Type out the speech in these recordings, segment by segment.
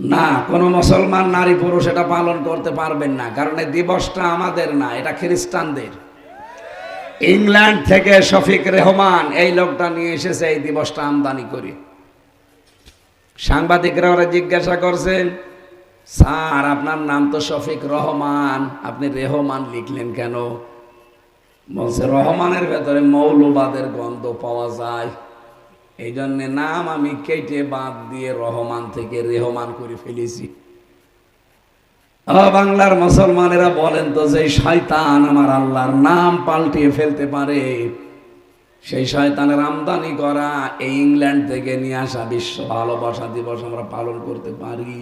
না, কোনো মুসলমান নারী পুরুষ এটা পালন করতে পারবেন না, কারণ এই দিবসটা আমাদের না, এটা খ্রিস্টানদের। ইংল্যান্ড থেকে শফিক রেহমান এই লোকটা নিয়ে এসেছে এই দিবসটা আমদানি করে। সাংবাদিকরা ওরা জিজ্ঞাসা করছেন স্যার, আপনার নাম তো শফিক রহমান, আপনি রেহমান লিখলেন কেন? বলছে, রহমানের ভেতরে মৌলবাদের গন্ধ পাওয়া যায়। এই জন্যে নাম আমি কেটে বাদ দিয়ে রহমান থেকে রেহমান করে ফেলেছি। বাংলার মুসলমানেরা বলেন তো, যে শয়তান আমার আল্লাহর নাম পাল্টিয়ে ফেলতে পারে। সেই শয়তানের আমদানি করা এই ইংল্যান্ড থেকে নিয়ে আসা বিশ্ব ভালোবাসা দিবস আমরা পালন করতে পারি।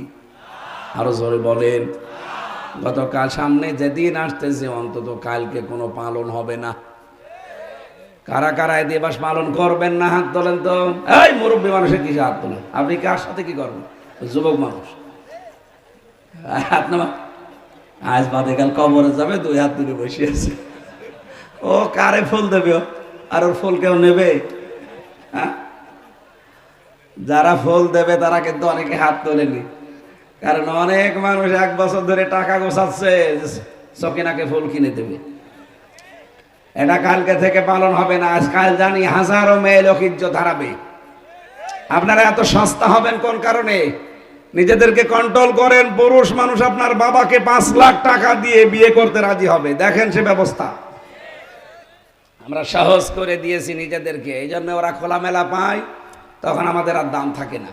আরও জোরে বলেন। গতকাল সামনে যেদিন আসতেছে, অন্তত কালকে কোনো পালন হবে না। কারা কারা এই দিবস পালন করবেন না? হাত তোলেন তো। এই মুরব্বী মানুষের কিছু হাত তোলেন? আপনি কার সাথে কি করবেন? যুবক মানুষ। হাত নামা। আজ বাদে কাল কবরে যাবে, দুই হাত তুলে বসে আছে। ও কারে ফুল দেবে? আর ওর ফুল কেউ নেবে? হ্যাঁ? যারা ফুল দেবে, তারা কিন্তু অনেকে হাত তোলেনি। কারণ অনেক মানুষ এক বছর ধরে টাকা গোছাচ্ছে সকিনাকে ফুল কিনে দেবে। এটা কালকে থেকে পালন হবে না। আজকাল জানি হাজারো মেয়ে লোক ইজ্জত হারাবে। আপনারা এত সস্তা হবেন কোন কারণে? নিজেদেরকে কন্ট্রোল করেন, পুরুষ মানুষ আপনার বাবাকে পাঁচ লাখ টাকা দিয়ে বিয়ে করতে রাজি হবে। দেখেন সে ব্যবস্থা। আমরা সহজ করে দিয়েছি নিজেদেরকে এই জন্য ওরা খোলামেলা পায়, তখন আমাদের আর দাম থাকে না।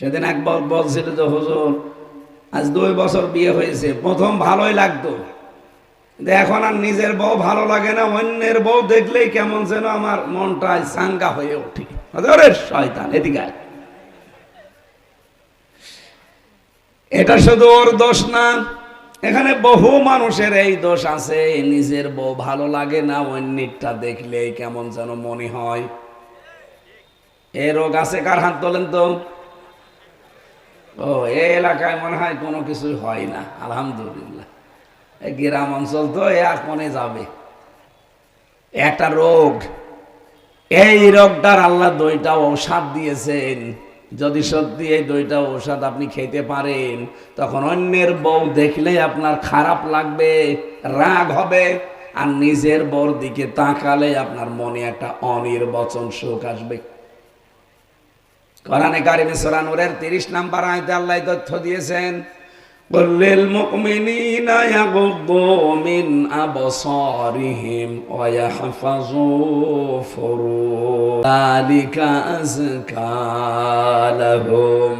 সেদিন এক বল- বলছিল যে, হুজুর, আজ দুই বছর বিয়ে হয়েছে, প্রথম ভালোই লাগতো। এখন আর নিজের বউ ভালো লাগে না, অন্যের বউ দেখলেই কেমন যেন আমার মনটা সাঙ্গা হয়ে ওঠে। শয়তান, এদিকে। এটা শুধু ওর দোষ না, এখানে বহু মানুষের এই দোষ আছে, নিজের বউ ভালো লাগে না অন্যটা দেখলেই কেমন যেন মনে হয়। এ রোগ আছে কার হাত তোলেন তো? ও এই এলাকায় মনে হয় কোনো কিছু হয় না, আলহামদুলিল্লাহ। গ্রাম অঞ্চল তো এ আর মনে যাবে? একটা রোগ। এই রোগটার আল্লাহ দইটা ঔষধ দিয়েছেন। যদি সত্যি এই দইটা ঔষধ আপনি খেতে পারেন, তখন অন্যের বউ দেখলে আপনার খারাপ লাগবে, রাগ হবে, আর নিজের বউর দিকে তাকালে আপনার মনে একটা অনির্বচন সুখ আসবে। কোরআনে কারিমে সূরা নূরের 30 নাম্বার আয়াতে আল্লাহ তথ্য দিয়েছেন قل للمؤمنين يغضوا من أبصارهم ويحفظوا فروجهم ذلك أزكى لهم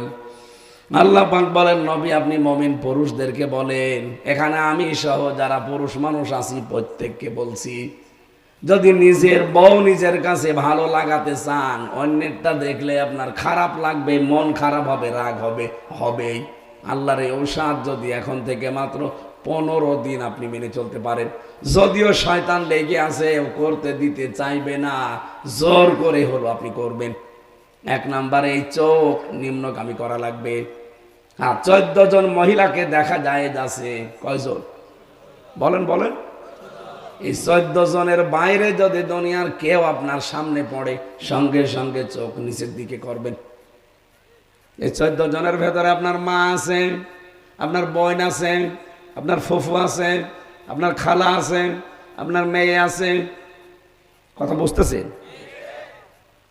আল্লাহ পাক বলেন নবী আপনি মমিন পুরুষদেরকে বলেন এখানে আমি সহ যারা পুরুষ মানুষ আছি প্রত্যেককে বলছি যদি নিজের বউ নিজের কাছে ভালো লাগাতে চান অন্যেরটা দেখলে আপনার খারাপ লাগবে মন খারাপ হবে রাগ হবে হবেই আল্লাহর এই ঔষধ যদি এখন থেকে মাত্র পনেরো দিন আপনি মেনে চলতে পারেন। যদিও শয়তান লেগে আছে করতে দিতে চাইবে না, জোর করে হলো আপনি করবেন। এক নাম্বারে এই চোখ নিম্নগামী করা লাগবে। হ্যাঁ চোদ্দ জন মহিলাকে দেখা যায় যাচ্ছে, কয়জন? বলেন বলেন। এই চোদ্দ জনের বাইরে যদি দুনিয়ার কেউ আপনার সামনে পড়ে, সঙ্গে সঙ্গে চোখ নিচের দিকে করবেন। এই চোদ্দ জনের ভেতরে আপনার মা আছে, আপনার বোন আছে, আপনার ফুফু আছে, আপনার খালা আছে, আপনার মেয়ে আছে। কথা বুঝতেছেন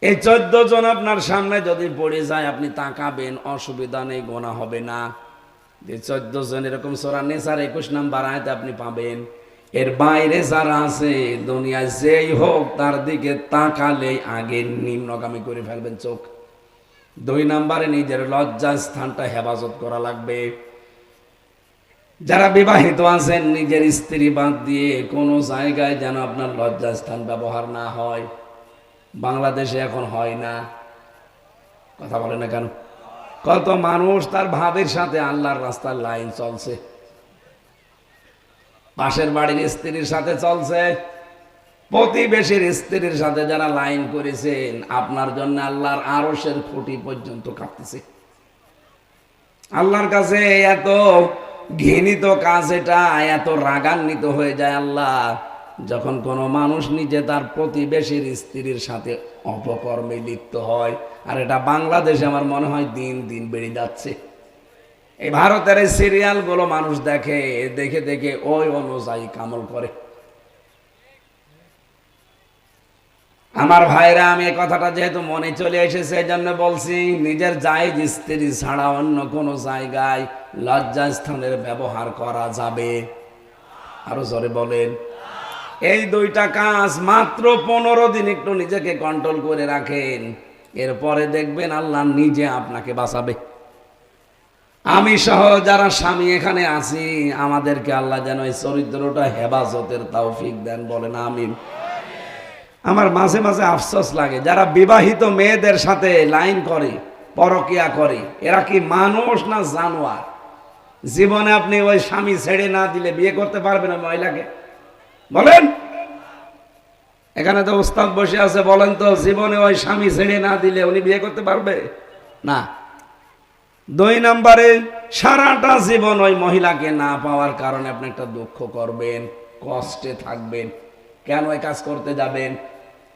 এই চোদ্দ জন আপনার সামনে যদি পড়ে যায়, আপনি তাকাবেন, অসুবিধা নেই, গোনা হবে না। যে চোদ্দ জন এরকম সোরা নেশার একুশ নাম্বার আয়তে আপনি পাবেন, এর বাইরে যারা আছে, দুনিয়ায় যেই হোক, তার দিকে তাকালে আগে নিম্নগামী করে ফেলবেন চোখ। দুই নাম্বারে নিজের লজ্জা স্থানটা হেফাজত করা লাগবে। যারা বিবাহিত আছেন, নিজের স্ত্রী বাদ দিয়ে কোনো জায়গায় যেন আপনার লজ্জা স্থান ব্যবহার না হয়। বাংলাদেশে এখন হয় না। কথা বলে না কেন? কত মানুষ তার ভাবের সাথে আল্লাহর রাস্তার লাইন চলছে। পাশের বাড়ির স্ত্রীর সাথে চলছে। প্রতিবেশীর স্ত্রীর সাথে যারা লাইন করেছেন, আপনার জন্য আল্লাহর আরসের খুঁটি পর্যন্ত কাঁপতেছে। আল্লাহর কাছে এত ঘৃণিত কাজ এটা, এত রাগান্বিত হয়ে যায় আল্লাহ। যখন কোনো মানুষ নিজে তার প্রতিবেশীর স্ত্রীর সাথে অপকর্মে লিপ্ত হয়, আর এটা বাংলাদেশে আমার মনে হয় দিন দিন বেড়ে যাচ্ছে। এই ভারতের এই সিরিয়ালগুলো মানুষ দেখে দেখে দেখে ওই অনুযায়ী কামল করে। আমার ভাইরা, আমি কথাটা যেহেতু মনে চলে এসেছে এই জন্য বলছি, নিজের জায়জ স্ত্রী ছাড়া অন্য কোনো জায়গায় লজ্জা স্থানের ব্যবহার করা যাবে? আরও জোরে বলেন। এই দুইটা কাজ মাত্র পনেরো দিন একটু নিজেকে কন্ট্রোল করে রাখেন। এরপরে দেখবেন আল্লাহ নিজে আপনাকে বাঁচাবে। আমি সহ যারা স্বামী এখানে আছি, আমাদেরকে আল্লাহ যেন এই চরিত্রটা হেফাজতের তৌফিক দেন, বলেন আমিন। আমার মাঝে মাঝে আফসোস লাগে। যারা বিবাহিত মেয়েদের সাথে লাইন করে, পরকিয়া করে, এরা কি মানুষ না জানোয়ার? জীবনে আপনি ওই স্বামী ছেড়ে না দিলে বিয়ে করতে পারবেন ওই মহিলাকে? বলেন। এখানে তো উস্তাদ বসে আছে, বলেন তো, জীবনে ওই স্বামী ছেড়ে না দিলে উনি বিয়ে করতে পারবে? না। দুই নম্বরে, সারাটা জীবন ওই মহিলাকে না পাওয়ার কারণে আপনি একটা দুঃখ করবেন, কষ্টে থাকবেন। কেন এই কাজ করতে যাবেন?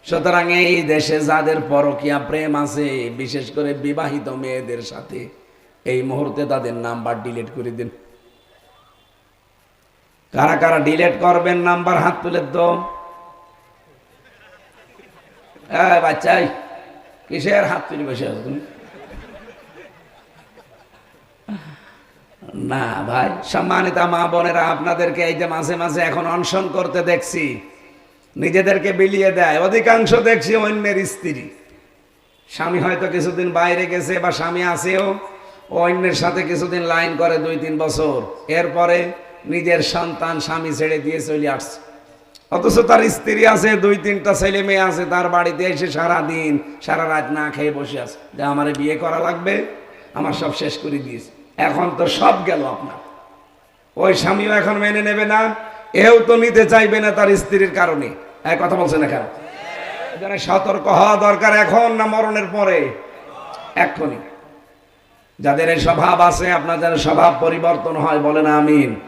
সুতরাং এই দেশে যাদের পরকিয়া প্রেম আছে, বিশেষ করে বিবাহিত মেয়েদের সাথে, এই মুহূর্তে তাদের নাম্বার ডিলিট করে দিন। কারা কারা ডিলিট করবেন নাম্বার হাত তুলে তো। বাচ্চাই কিসের হাত তুলে বসে আছো তুমি? না ভাই, সম্মানিত মা বোনেরা, আপনাদেরকে এই যে মাঝে মাঝে এখন অনশন করতে দেখছি। নিজেদেরকে বিলিয়ে দেয়। অধিকাংশ দেখছি অন্যের স্ত্রী। স্বামী হয়তো কিছুদিন বাইরে গেছে বা স্বামী আসেও অন্যের সাথে কিছুদিন লাইন করে দুই তিন বছর। এরপরে নিজের সন্তান স্বামী ছেড়ে দিয়ে চলে আসছে। অথচ তার স্ত্রী আছে, দুই তিনটা ছেলে মেয়ে আছে, তার বাড়িতে এসে সারা দিন সারা রাত না খেয়ে বসে আছে। যে আমার বিয়ে করা লাগবে, আমার সব শেষ করে দিয়েছে। এখন তো সব গেল আপনার। ওই স্বামীও এখন মেনে নেবে না, এও তো নিতে চাইবে না তার স্ত্রীর কারণে। কথা বলছেন এখন। এখানে সতর্ক হওয়া দরকার এখন না মরণের পরে? এক্ষুনি। যাদের এই স্বভাব আছে, আপনাদের স্বভাব পরিবর্তন হয়, বলেন আমিন।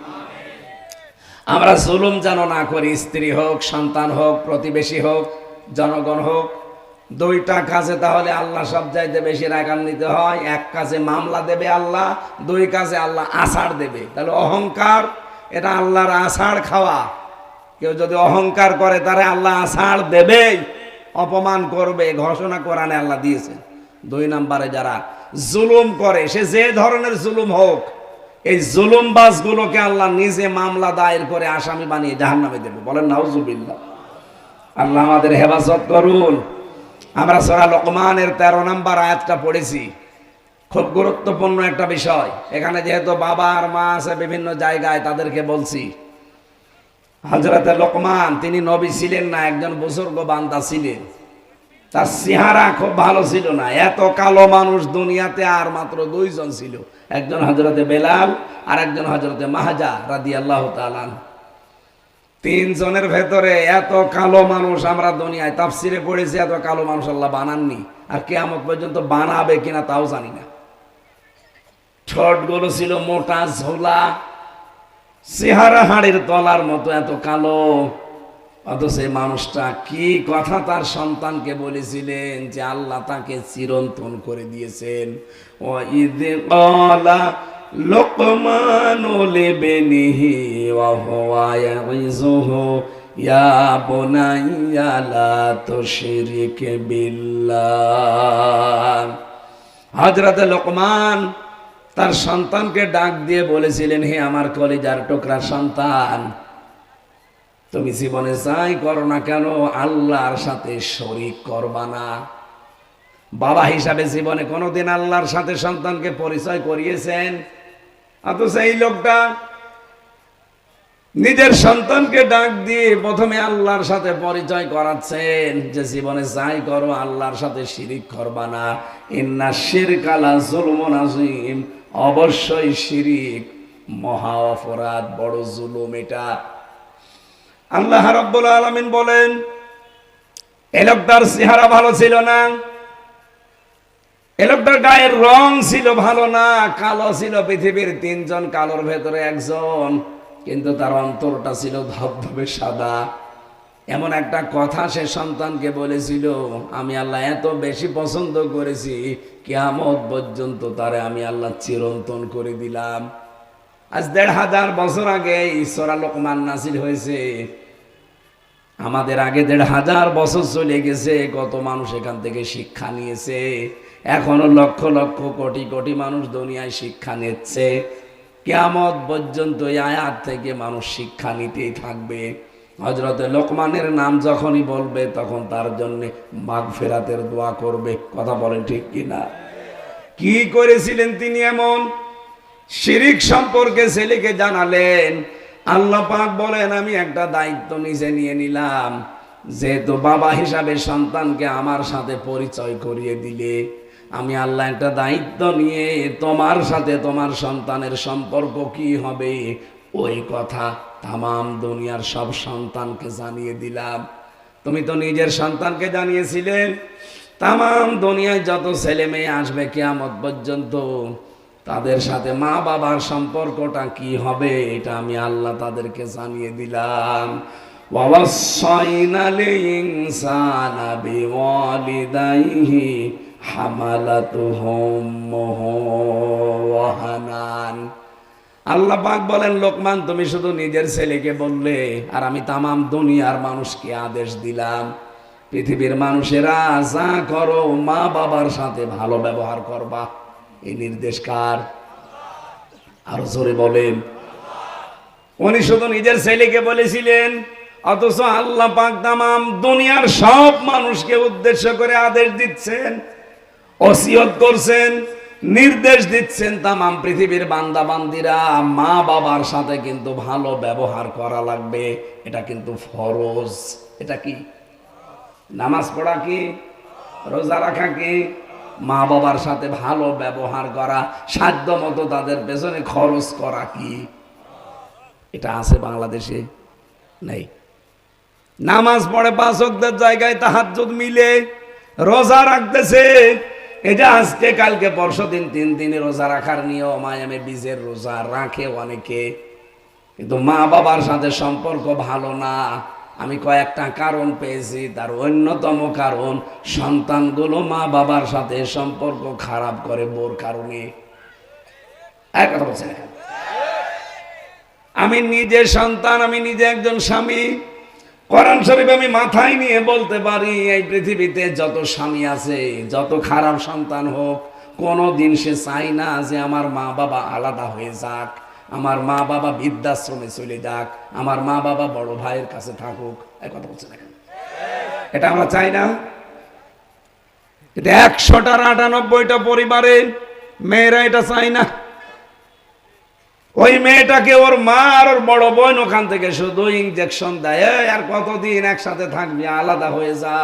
আমরা জুলুম যেন না করি, স্ত্রী হোক, সন্তান হোক, প্রতিবেশী হোক, জনগণ হোক, দুইটা কাজে তাহলে আল্লাহ সব চাইতে বেশি রাগান্বিত হয়। এক কাজে মামলা দেবে আল্লাহ, দুই কাজে আল্লাহ আষাঢ় দেবে। তাহলে অহংকার, এটা আল্লাহর আষাঢ় খাওয়া। কেউ যদি অহংকার করে, তারে আল্লাহ আষাঢ় দেবেই। অপমান করবে, ঘোষণা কোরআনে আল্লাহ দিয়েছেন দুই নম্বরে যারা জুলুম করে, সে যে ধরনের জুলুম হোক, এই জুলুম বাসগুলোকে আল্লাহ নিজে মামলা দায়ের করে আসামি বানিয়ে জাহান্নামে দেবে। বলেন, নাউজুবিল্লাহ। আল্লাহ আমাদের হেফাজত করুন। আমরা সরা লোকমানের তেরো নম্বর আয়াতটা পড়েছি। খুব গুরুত্বপূর্ণ একটা বিষয়। এখানে যেহেতু বাবা আর মা আছে বিভিন্ন জায়গায়, তাদেরকে বলছি। হজরতে লোকমান, তিনি নবী ছিলেন না, একজন বুজুর্গ বান্দা ছিলেন। তার চেহারা খুব ভালো ছিল না। এত কালো মানুষ দুনিয়াতে আর মাত্র দুইজন ছিল। একজন হজরতে বেলাল আর একজন হজরতে মাহাজা রাদি আল্লাহ তালান তিনজনের ভেতরে এত কালো মানুষ আমরা দুনিয়ায় তাফসিরে পড়েছি, এত কালো মানুষ আল্লাহ বানাননি। আর কে কেয়ামত পর্যন্ত বানাবে কিনা তাও জানি না। ঠোঁটগুলো ছিল মোটা, ঝোলা চেহারা হাড়ের তলার মতো এত কালো। অথচ এই মানুষটা কি কথা তার সন্তানকে বলেছিলেন যে আল্লাহ তাকে চিরন্তন করে দিয়েছেন। ও ঈদে কলা লোকমান লেবেনিহি ইয়া বুনাইয়া লা লোকমান তার সন্তানকে ডাক দিয়ে বলেছিলেন, হে আমার কলিজার টুকরা সন্তান, তুমি জীবনে যাই করো না কেন? আল্লাহর সাথে শরিক করবা না। বাবা হিসাবে জীবনে কোনোদিন আল্লাহর সাথে সন্তানকে পরিচয় করিয়েছেন। অথচ এই লোকটা নিজের সন্তানকে ডাক দিয়ে প্রথমে আল্লাহর সাথে পরিচয় করাচ্ছেন যে, জীবনে যাই করো, আল্লাহর সাথে শিরিক করবা না। ইন্না শিরকালা জুলমন আজিম অবশ্যই শিরিক, মহা অপরাধ, বড় জুলুম এটা। আল্লাহ রাব্বুল আলামিন বলেন, এ লোকটার চেহারা ভালো ছিল না, এ লোকটার গায়ের রং ছিল ভালো না, কালো ছিল পৃথিবীর তিনজন, কালোর ভেতরে একজন, কিন্তু তার অন্তরটা ছিল ধবধবে সাদা। এমন একটা কথা সে সন্তানকে বলেছিল, আমি আল্লাহ এত বেশি পছন্দ করেছি, কেয়ামত পর্যন্ত তারে আমি আল্লাহ চিরন্তন করে দিলাম। আজ দেড় হাজার বছর আগে ঈশ্বরা নাসির হয়েছে। আমাদের আগে দেড় হাজার বছর চলে গেছে, কত মানুষ এখান থেকে শিক্ষা নিয়েছে। এখনও লক্ষ লক্ষ কোটি কোটি মানুষ দুনিয়ায় শিক্ষা নিচ্ছে। কেয়ামত পর্যন্ত আয়াত থেকে মানুষ শিক্ষা নিতেই থাকবে। হজরতে লোকমানের নাম যখনই বলবে, তখন তার জন্য মাঘ ফেরাতের দোয়া করবে। কথা বলেন ঠিক কিনা? কি করেছিলেন তিনি এমন? শিরিক সম্পর্কে ছেলেকে জানালেন, আল্লাহ পাক বলেন, আমি একটা দায়িত্ব নিজে নিয়ে নিলাম। যেহেতু বাবা হিসাবে সন্তানকে আমার সাথে পরিচয় করিয়ে দিলে, আমি আল্লাহ একটা দায়িত্ব নিয়ে তোমার সাথে তোমার সন্তানের সম্পর্ক কি হবে? ওই কথা তাম দুনিয়ার সব সন্তানকে জানিয়ে দিলাম। তুমি তো নিজের সন্তানকে জানিয়েছিলে। তাম দুনিয়ায় যত ছেলে মেয়ে আসবে কেয়ামত পর্যন্ত তাদের সাথে মা বাবার সম্পর্কটা কি হবে এটা আমি আল্লাহ তাদেরকে জানিয়ে দিলাম। হামালাতুহুম হামালাত আল্লাহ পাক বলেন, লোকমান, তুমি শুধু নিজের ছেলেকে বললে, আর আমি তামাম দুনিয়ার মানুষকে আদেশ দিলাম। পৃথিবীর মানুষেরা যা করো, মা বাবার সাথে ভালো ব্যবহার করবা। এই নির্দেশ কার? আরও জোরে বলেন, উনি শুধু নিজের ছেলেকে বলেছিলেন, অথচ আল্লাহ পাক তামাম দুনিয়ার সব মানুষকে উদ্দেশ্য করে আদেশ দিচ্ছেন, ওসিয়ত করছেন নির্দেশ দিচ্ছেন তামাম পৃথিবীর বান্দা বান্দিরা মা বাবার সাথে কিন্তু ভালো ব্যবহার করা লাগবে। এটা কিন্তু ফরজ। এটা কি? নামাজ পড়া কি? রোজা রাখা কি? মা বাবার সাথে ভালো ব্যবহার করা, সাধ্য মতো তাদের পেছনে খরচ করা কি? এটা আছে বাংলাদেশে? নেই। নামাজ পড়ে পাঁচ অক্টের জায়গায় তাহাজ্জুদ মিলে রোজা রাখতেছে। এটা আজকে, কালকে, পরশু দিন তিন দিনে রোজা রাখার নিয়ম, আয়ামে বীজের রোজা রাখে অনেকে। কিন্তু মা বাবার সাথে সম্পর্ক ভালো না। আমি কয়েকটা কারণ পেয়েছি, তার অন্যতম কারণ, সন্তানগুলো মা বাবার সাথে সম্পর্ক খারাপ করে বোর কারণে। এক কথা বলছেন? আমি নিজে সন্তান, আমি নিজে একজন স্বামী। কোরআন শরীফ আমি মাথায় নিয়ে বলতে পারি, এই পৃথিবীতে যত স্বামী আছে, যত খারাপ সন্তান হোক কোনো দিন সে চাই না যে আমার মা বাবা আলাদা হয়ে যাক, আমার মা বাবা বৃদ্ধাশ্রমে চলে যাক, আমার মা বাবা বড় ভাইয়ের কাছে থাকুক। এই কথা বলছে দেখেন এটা আমরা চাই না। এটা একশোটার আটানব্বইটা পরিবারে মেয়েরা এটা চায় না। ওই মেয়েটাকে ওর মা আর ওর বড় বোন ওখান থেকে শুধু ইঞ্জেকশন দেয়। আর কতদিন একসাথে থাকবি? আলাদা হয়ে যা,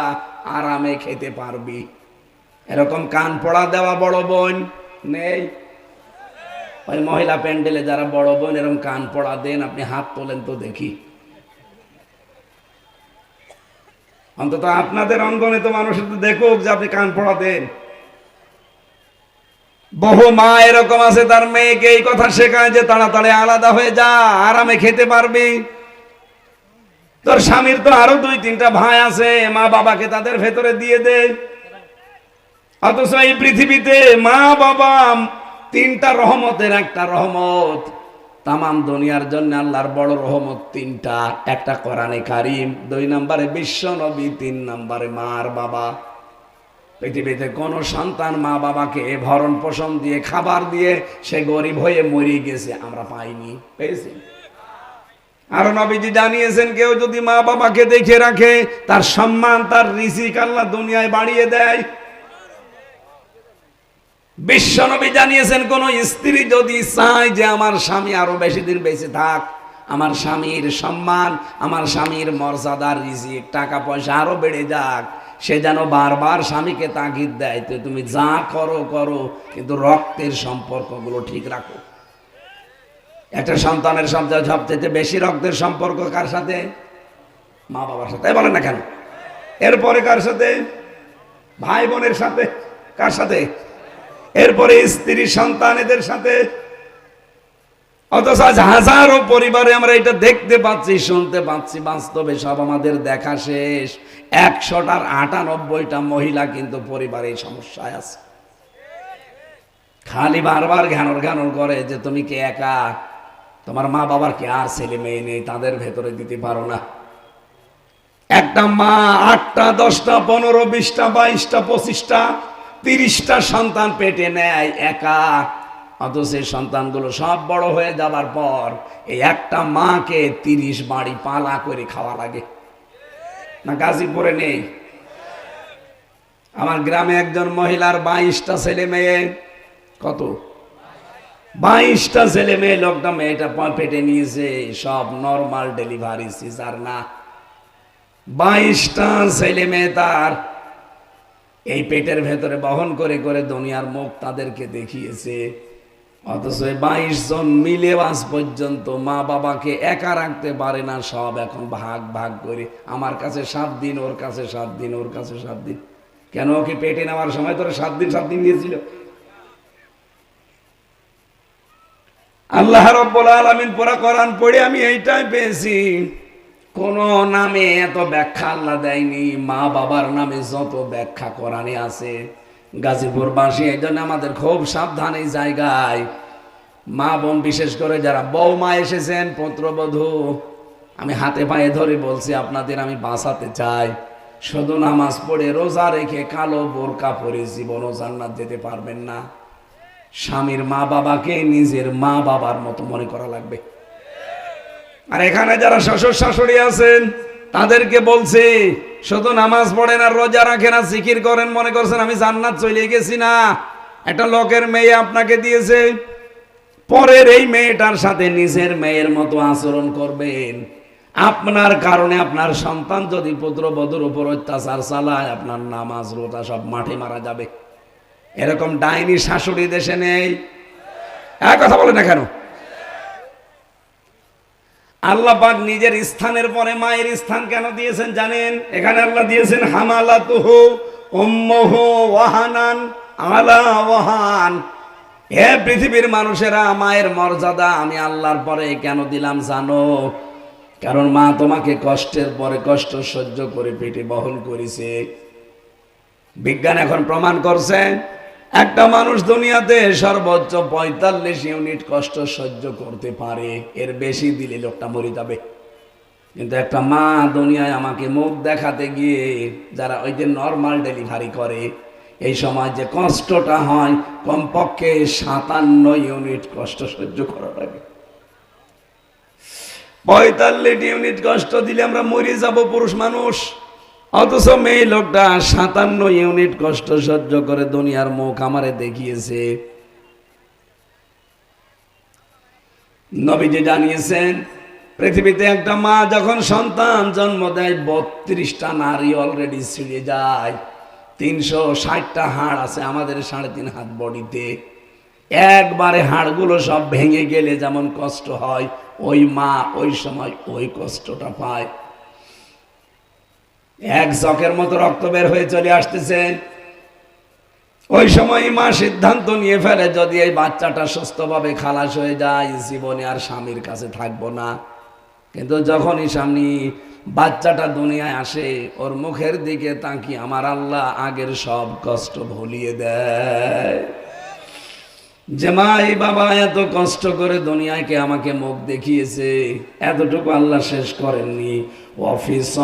আরামে খেতে পারবি। এরকম কান পড়া দেওয়া বড় বোন নেই। ওই মহিলা প্যান্ডেলে যারা বড় বোন, এরকম কান পড়া দেন, আপনি হাত তোলেন তো দেখি। অন্তত আপনাদের অঙ্গনে তো মানুষ দেখুক যে আপনি কান পড়া দেন। বহু মা এরকম আছে, তার মেয়েকে এই কথা শেখায় যে তাড়াতাড়ি আলাদা হয়ে যা, আরামে খেতে পারবি। তোর স্বামীর তো আরও দুই তিনটা ভাই আছে, মা বাবাকে তাদের ভেতরে দিয়ে দে। অথচ এই পৃথিবীতে মা বাবা তিনটা রহমতের একটা রহমত। তামাম দুনিয়ার জন্য আল্লাহর বড় রহমত তিনটা, একটা কোরআনে কারিম, দুই নম্বরে বিশ্ব নবী, তিন নম্বরে মার বাবা। পৃথিবীতে কোন সন্তান মা বাবাকে ভরণ পোষণ দিয়ে, খাবার দিয়ে সে গরিব হয়ে মরে গেছে, আমরা পাইনি, পেয়েছি। আর নবীজি জানিয়েছেন, কেউ যদি মা বাবাকে দেখে রাখে, তার সম্মান, তার রিসিক আল্লাহ দুনিয়ায় বাড়িয়ে দেয়। বিশ্বনবী জানিয়েছেন, কোন স্ত্রী যদি চায় যে আমার স্বামী আরও বেশি দিন বেঁচে থাক, আমার স্বামীর সম্মান, আমার স্বামীর মর্যাদার রিজিক, টাকা পয়সা আরও বেড়ে যাক সে যেন বারবার স্বামীকে তাগিদ দেয় তো তুমি যা করো করো, কিন্তু রক্তের সম্পর্কগুলো ঠিক রাখো। একটা সন্তানের সবচেয়ে সবচেয়ে বেশি রক্তের সম্পর্ক কার সাথে? মা বাবার সাথে। বলে না কেন? এরপরে কার সাথে? ভাই বোনের সাথে। কার সাথে? এরপরে স্ত্রী সন্তান এদের সাথে। অথচ আজ হাজারো পরিবারে আমরা এটা দেখতে পাচ্ছি, শুনতে পাচ্ছি। বাস্তবে সব আমাদের দেখা শেষ। একশোটার আটানব্বইটা মহিলা কিন্তু পরিবারে সমস্যায় আছে। খালি বারবার ঘ্যানর ঘ্যানর করে যে, তুমি কে একা? তোমার মা বাবার কে আর ছেলে মেয়ে নেই? তাদের ভেতরে দিতে পারো না। একটা মা আটটা, দশটা, পনেরো, বিশটা, বাইশটা, পঁচিশটা, তিরিশটা সন্তান পেটে নেয়, একা। অথচ এই সন্তানগুলো সব বড় হয়ে যাবার পর এই একটা মাকে তিরিশ বাড়ি পালা করে খাওয়া লাগে। না গাজীপুরে নেই। আমার গ্রামে একজন মহিলার বাইশটা ছেলে মেয়ে। কত? বাইশটা ছেলে মেয়ে লোকটা মেয়েটা পেটে নিয়েছে, সব নর্মাল ডেলিভারি সিজার না। বাইশটা ছেলে মেয়ে তার এই পেটের ভেতরে বহন করে করে দুনিয়ার মুখ তাদেরকে দেখিয়েছে। অথচ বাইশ জন মিলে আজ পর্যন্ত মা বাবাকে একা রাখতে পারে না, সব এখন ভাগ ভাগ করে। আমার কাছে সাত দিন, ওর কাছে সাত দিন, ওর কাছে সাত দিন। কেন ওকে পেটে নেওয়ার সময় তোরা সাত দিন সাত দিন নিয়েছিল আল্লাহ রব্বুল আলামিন পুরা কোরআন পড়ে আমি এইটাই পেয়েছি। কোন নামে এত ব্যাখ্যা আল্লাহ দেয়নি, মা বাবার নামে যত ব্যাখ্যা কোরআনে আছে। গাজীপুর বাসী, এই জন্য আমাদের খুব সাবধান এই জায়গায়। মা বোন বিশেষ করে যারা বৌমা এসেছেন, পুত্রবধূ, আমি হাতে পায়ে ধরে বলছি, আপনাদের আমি বাঁচাতে চাই। শুধু নামাজ পড়ে রোজা রেখে কালো বোরকা পরে জীবনও জান্নাত যেতে পারবেন না। স্বামীর মা বাবাকে নিজের মা বাবার মতো মনে করা লাগবে। আর এখানে যারা শ্বশুর শাশুড়ি আছেন তাদেরকে বলছে, শুধু নামাজ পড়েন আর রোজা রাখেন আর জিকির করেন, মনে করছেন আমি জান্নাত চলে গেছি না। একটা লোকের মেয়ে আপনাকে দিয়েছে, পরের এই মেয়েটার সাথে নিজের মেয়ের মতো আচরণ করবেন। আপনার কারণে আপনার সন্তান যদি পুত্রবধূর উপর অত্যাচার চালায়, আপনার নামাজ রোজা সব মাঠে মারা যাবে। এরকম ডাইনি শাশুড়ি দেশে নেই। এক কথা বলে না কেন? আল্লাহ পাক নিজের স্থানের পরে মায়ের স্থান কেন দিয়েছেন জানেন? এখানে আল্লাহ দিয়েছেন, হামালাতুহু উম্মুহু ওয়াহানান আলা ওয়াহান। হে পৃথিবীর মানুষেরা, মায়ের মর্যাদা আমি আল্লাহর পরে কেন দিলাম জানো? কারণ মা তোমাকে কষ্টের পরে কষ্ট সহ্য করে পেটে বহন করেছে। বিজ্ঞান এখন প্রমাণ করছে একটা মানুষ দুনিয়াতে সর্বোচ্চ পঁয়তাল্লিশ ইউনিট কষ্ট সহ্য করতে পারে, এর বেশি দিলে লোকটা মরে যাবে। কিন্তু একটা মা দুনিয়ায় আমাকে মুখ দেখাতে গিয়ে যারা ওই যে নর্মাল ডেলিভারি করে, এই সময় যে কষ্টটা হয়, কমপক্ষে সাতান্ন ইউনিট কষ্ট সহ্য করা লাগে। পঁয়তাল্লিশ ইউনিট কষ্ট দিলে আমরা মরে যাব পুরুষ মানুষ। অথচ মেয়ে লোকটা সাতান্ন ইউনিট কষ্ট সহ্য করে দুনিয়ার মুখ আমারে দেখিয়েছে। নবীজি জানিয়েছেন, পৃথিবীতে একটা মা যখন সন্তান জন্ম দেয়, বত্রিশটা নারী অলরেডি ছিঁড়ে যায়। তিনশো ষাটটা হাড় আছে আমাদের সাড়ে তিন হাত বডিতে। একবারে হাড়গুলো সব ভেঙে গেলে যেমন কষ্ট হয়, ওই মা ওই সময় ওই কষ্টটা পায়। এক জকের মতো রক্ত বের হয়ে চলে আসতেছে। ওই সময় মা সিদ্ধান্ত নিয়ে ফেলে, যদি এই বাচ্চাটা সুস্থভাবে খালাস হয়ে যায়, জীবনে আর স্বামীর কাছে থাকব না। কিন্তু যখনই স্বামী বাচ্চাটা দুনিয়ায় আসে, ওর মুখের দিকে তাকি আমার আল্লাহ আগের সব কষ্ট ভুলিয়ে দেয়। যে মা এই বাবা এত কষ্ট করে দুনিয়াকে আমাকে মুখ দেখিয়েছে, এতটুকু আল্লাহ শেষ করেননি। অফিস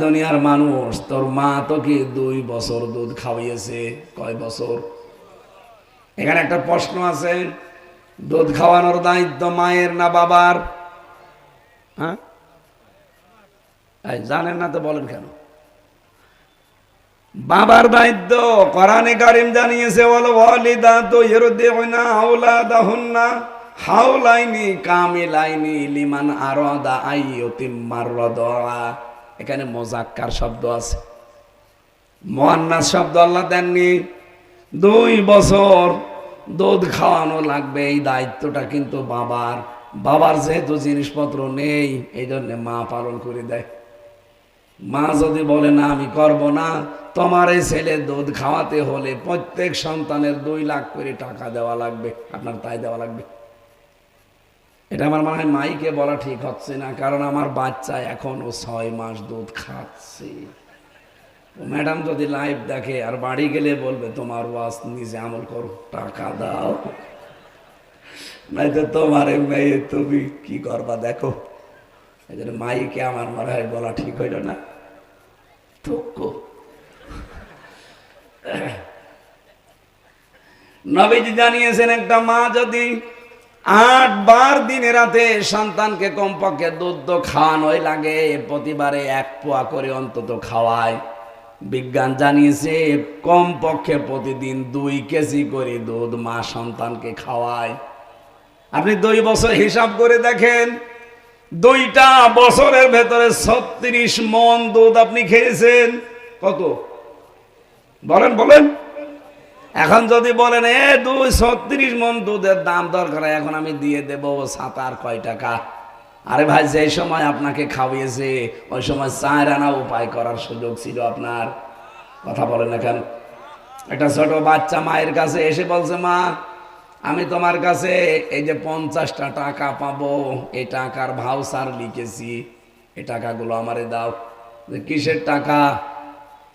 দুনিয়ার মানুষ, তোর মা তোকে দুই বছর দুধ খাওয়াইয়েছে কয় বছর? এখানে একটা প্রশ্ন আছে, দুধ খাওয়ানোর দায়িত্ব মায়ের না বাবার? হ্যাঁ? জানেন না তো বলেন কেন? বাবার দায়িত্ব। কোরআনে কারিম জানিয়েছে বলো ওয়ালিদা তো ইরদিউনা আওলাদাহুন্না হাওলাইনি কামিলাইনি লিমান আরাদা আইয়ুতিম্মার রাদা এখানে মোজাক্কার শব্দ আছে। মোয়ান্নাস শব্দ আল্লাহ দেননি। দুই বছর দুধ খাওয়ানো লাগবে, এই দায়িত্বটা কিন্তু বাবার। বাবার যেহেতু জিনিসপত্র নেই, এই জন্য মা পালন করে দেয়। মা যদি বলে, না, আমি করব না। তোমার এই ছেলে দুধ খাওয়াতে হলে প্রত্যেক সন্তানের দুই লাখ করে টাকা দেওয়া লাগবে, আপনার তাই দেওয়া লাগবে। এটা আমার মনে হয় মাইকে বলা ঠিক হচ্ছে না, কারণ আমার বাচ্চা এখনও ছয় মাস দুধ খাচ্ছে। ম্যাডাম যদি লাইভ দেখে আর বাড়ি গেলে বলবে, তোমার ওয়াজ নিজে আমল করো, টাকা দাও। নাই তো তোমার মেয়ে, তুমি কি করবা, দেখো। এই মাইকে আমার মনে হয় বলা ঠিক হইল না। থুকো নবীজি জানিয়েছেন, একটা মা যদি আট বার দিনে রাতে সন্তানকে কমপক্ষে দুধ তো খাওয়ানোই লাগে, প্রতিবারে এক পোয়া করে অন্তত খাওয়ায়। বিজ্ঞান জানিয়েছে, কমপক্ষে প্রতিদিন দুই কেজি করে দুধ মা সন্তানকে খাওয়ায়। আপনি দুই বছর হিসাব করে দেখেন দুইটা বছরের ভেতরে ছত্রিশ মন দুধ আপনি খেয়েছেন। কত? বলেন বলেন। এখন যদি বলেন, এ দুই, ছত্রিশ মন দুধের দাম দরকার, এখন আমি দিয়ে দেব সাত আর কয় টাকা। আরে ভাই যে সময় আপনাকে খাওয়িয়েছে, ওই সময় চার আনা উপায় করার সুযোগ ছিল আপনার। কথা বলেন এখন একটা ছোট বাচ্চা মায়ের কাছে এসে বলছে, মা আমি তোমার কাছে এই যে পঞ্চাশটা টাকা পাবো, এই টাকার ভাউসার লিখেছি। এই টাকাগুলো আমারে দাও। যে কিসের টাকা?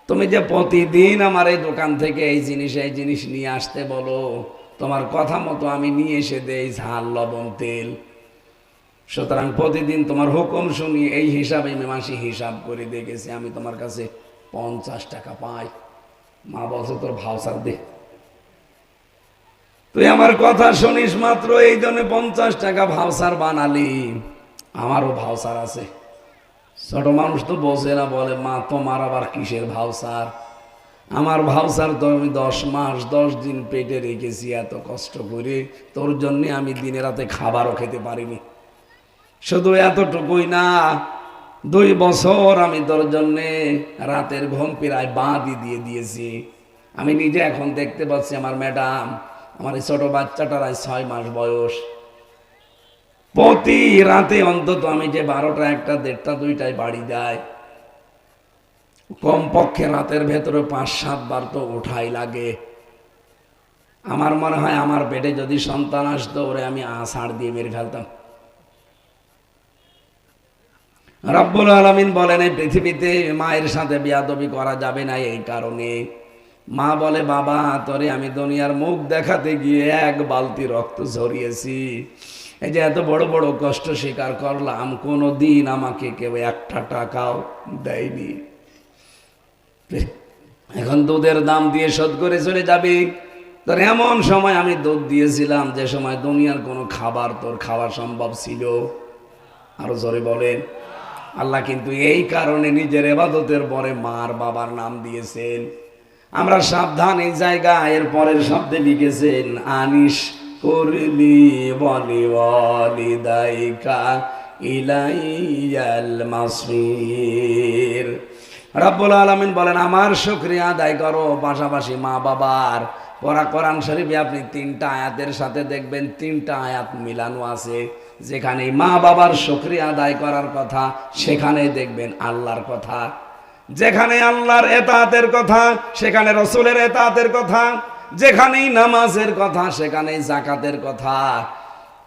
তুমি যে প্রতিদিন আমার এই দোকান থেকে এই জিনিস এই জিনিস নিয়ে আসতে বলো, তোমার কথা মতো আমি নিয়ে এসে দেই ঝাল, লবণ, তেল। সুতরাং প্রতিদিন তোমার হুকুম শুনি, এই হিসাবে আমি মাসি হিসাব করে দেখেছি, আমি তোমার কাছে পঞ্চাশ টাকা পাই। মা বলছে, তোর ভাউসার দে। তুই আমার কথা শুনিস মাত্র, এই জন্য পঞ্চাশ টাকা ভাউসার বানালি। আমারও ভাউসার আছে। ছোট মানুষ তো বোঝে না, বলে, মা, তোমার আবার কিসের ভাউসার আমার ভাউসার তো আমি দশ মাস, দশ দিন পেটে রেখেছি এত কষ্ট করে। তোর জন্যে আমি দিনে রাতে খাবারও খেতে পারিনি। শুধু এতটুকুই না, দুই বছর আমি তোর জন্যে রাতের ঘুম প্রায় বাঁধি দিয়ে দিয়েছি। আমি নিজে এখন দেখতে পাচ্ছি আমার ম্যাডাম আমার এই ছোট বাচ্চাটার আজ ছয় মাস বয়স। প্রতি রাতে অন্তত আমি যে বারোটা, একটা, দেড়টা, দুইটায় বাড়ি যায় কমপক্ষে রাতের ভেতরে পাঁচ সাতবার তো ওঠাই লাগে। আমার মনে হয় আমার পেটে যদি সন্তান আসতো, ওরে আমি আষাঢ় দিয়ে মেরে ফেলতাম। রব্বুল আলমিন বলেন, এই পৃথিবীতে মায়ের সাথে বিয়াদবি করা যাবে না এই কারণে। মা বলে, বাবা, তোরে আমি দুনিয়ার মুখ দেখাতে গিয়ে এক বালতি রক্ত ঝরিয়েছি। এই যে এত বড় বড় কষ্ট স্বীকার করলাম কোনো দিন আমাকে কেউ একটা টাকাও দেয়নি। এখন দুধের দাম দিয়ে শোধ করে চলে যাবি। তোর এমন সময় আমি দুধ দিয়েছিলাম, যে সময় দুনিয়ার কোনো খাবার তোর খাওয়া সম্ভব ছিল। আরও জোরে বলেন, আল্লাহ কিন্তু এই কারণে নিজের এবাদতের পরে মার বাবার নাম দিয়েছেন। আমরা সাবধান এই জায়গা এর পরের শব্দে লিখেছেন, আনিস করলি বলি বলি দায়িকা ইলাইয়াল মাসির। রব্বুল আলমিন বলেন, আমার শুক্রিয়া আদায় করো। পাশাপাশি মা বাবার পড়া কোরআন শরীফে আপনি তিনটা আয়াতের সাথে দেখবেন, তিনটা আয়াত মিলানো আছে। যেখানে মা বাবার শুক্রিয়া আদায় করার কথা সেখানে দেখবেন আল্লাহর কথা। যেখানে আল্লাহর এতাতের কথা, সেখানে রসুলের এতাতের কথা, যেখানেই নামাজের কথা, সেখানেই জাকাতের কথা।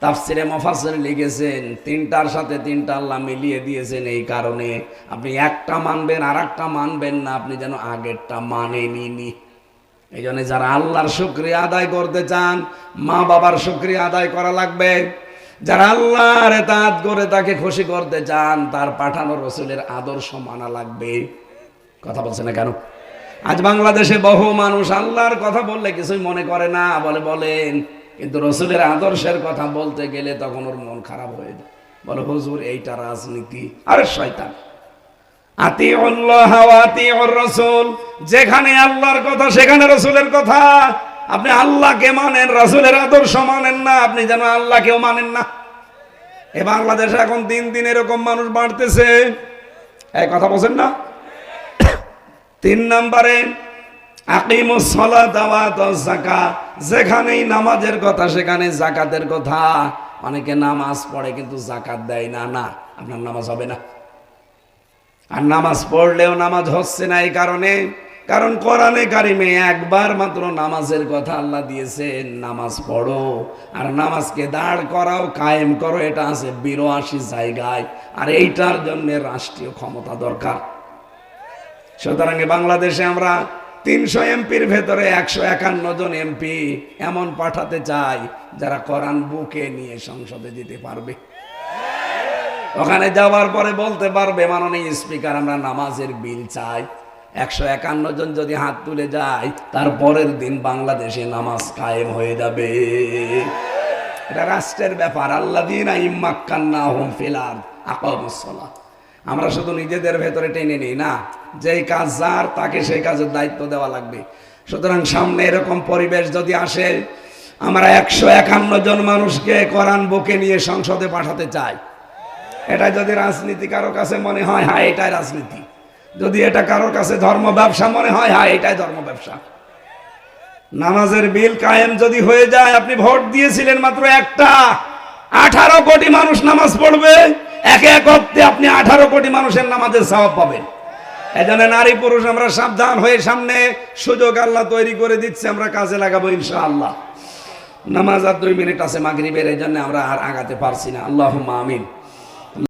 তাফসিরে মফাসির লিখেছেন, তিনটার সাথে তিনটা আল্লাহ মিলিয়ে দিয়েছেন এই কারণে। আপনি একটা মানবেন আর একটা মানবেন না, আপনি যেন আগেরটা মানেনি এই জন্য যারা আল্লাহর শুক্রিয়া আদায় করতে চান মা বাবার শুক্রিয়া আদায় করা লাগবে। যারা আল্লাহর এতাত করে তাকে খুশি করতে চান, তার পাঠানো রসুলের আদর্শ মানা লাগবে। কথা বলছে না কেন? আজ বাংলাদেশে বহু মানুষ আল্লাহর কথা বললে কিছুই মনে করে না, বলে বলেন, কিন্তু রসুলের আদর্শের কথা বলতে গেলে তখন ওর মন খারাপ হয়ে যায়। বলে, হুজুর, এইটা রাজনীতি। আরে শয়তান। যেখানে আল্লাহর কথা, সেখানে রসুলের কথা। আপনি আল্লাহকে মানেন, রসুলের আদর্শ মানেন না, আপনি যেন আল্লাহকেও মানেন না। এ বাংলাদেশে এখন দিন দিন এরকম মানুষ বাড়তেছে। এই কথা বলছেন না? তিন নম্বরে যেখানেই নামাজের কথা সেখানে জাকাতের কথা। অনেকে নামাজ পড়ে কিন্তু জাকাত দেয় না। না, আপনার নামাজ হবে না। আর নামাজ পড়লেও নামাজ হচ্ছে না এই কারণে। কারণ কোরআনে কারিমে একবার মাত্র নামাজের কথা আল্লাহ দিয়েছে, নামাজ পড়ো। আর নামাজকে দাঁড় করাও, কায়েম করো, এটা আছে বিরাশি জায়গায়। আর এইটার জন্য রাষ্ট্রীয় ক্ষমতা দরকার। সুতরাং বাংলাদেশে আমরা তিনশো এমপির ভেতরে একশো একান্ন জন এমপি এমন পাঠাতে চাই যারা কোরআন বুকে নিয়ে সংসদে যেতে পারবে। ওখানে যাওয়ার পরে বলতে পারবে, মাননীয় স্পিকার, আমরা নামাজের বিল চাই। একশো একান্ন জন যদি হাত তুলে যায়, তার পরের দিন বাংলাদেশে নামাজ কায়েম হয়ে যাবে। এটা রাষ্ট্রের ব্যাপার। আল্লাহ দিন ইম্মাক্কান্না হোম ফিলার আকামুসলা আমরা শুধু নিজেদের ভেতরে টেনে নিই, না। যেই কাজ যার, তাকে সেই কাজের দায়িত্ব দেওয়া লাগবে। সুতরাং সামনে এরকম পরিবেশ যদি আসে, আমরা একশো একান্ন জন মানুষকে কোরআন বুকে নিয়ে সংসদে পাঠাতে চাই। এটা যদি রাজনীতি কারোর কাছে মনে হয় হ্যাঁ এটাই রাজনীতি। যদি এটা কারোর কাছে ধর্ম ব্যবসা মনে হয় হ্যাঁ এটাই ধর্ম ব্যবসা। নামাজের বিল কায়েম যদি হয়ে যায়, আপনি ভোট দিয়েছিলেন মাত্র একটা। আঠারো কোটি মানুষ নামাজ পড়বে। একে এক অব্দে আপনি আঠারো কোটি মানুষের নামাজের স্বভাব পাবেন। এজন্য নারী পুরুষ আমরা সাবধান হয়ে সামনে সুযোগ আল্লাহ তৈরি করে দিচ্ছে, আমরা কাজে লাগাবো ইনশাআল্লাহ। নামাজ আর দুই মিনিট আছে মাগরিবের এই জন্য আমরা আর আগাতে পারছি না। আল্লাহ আমিন।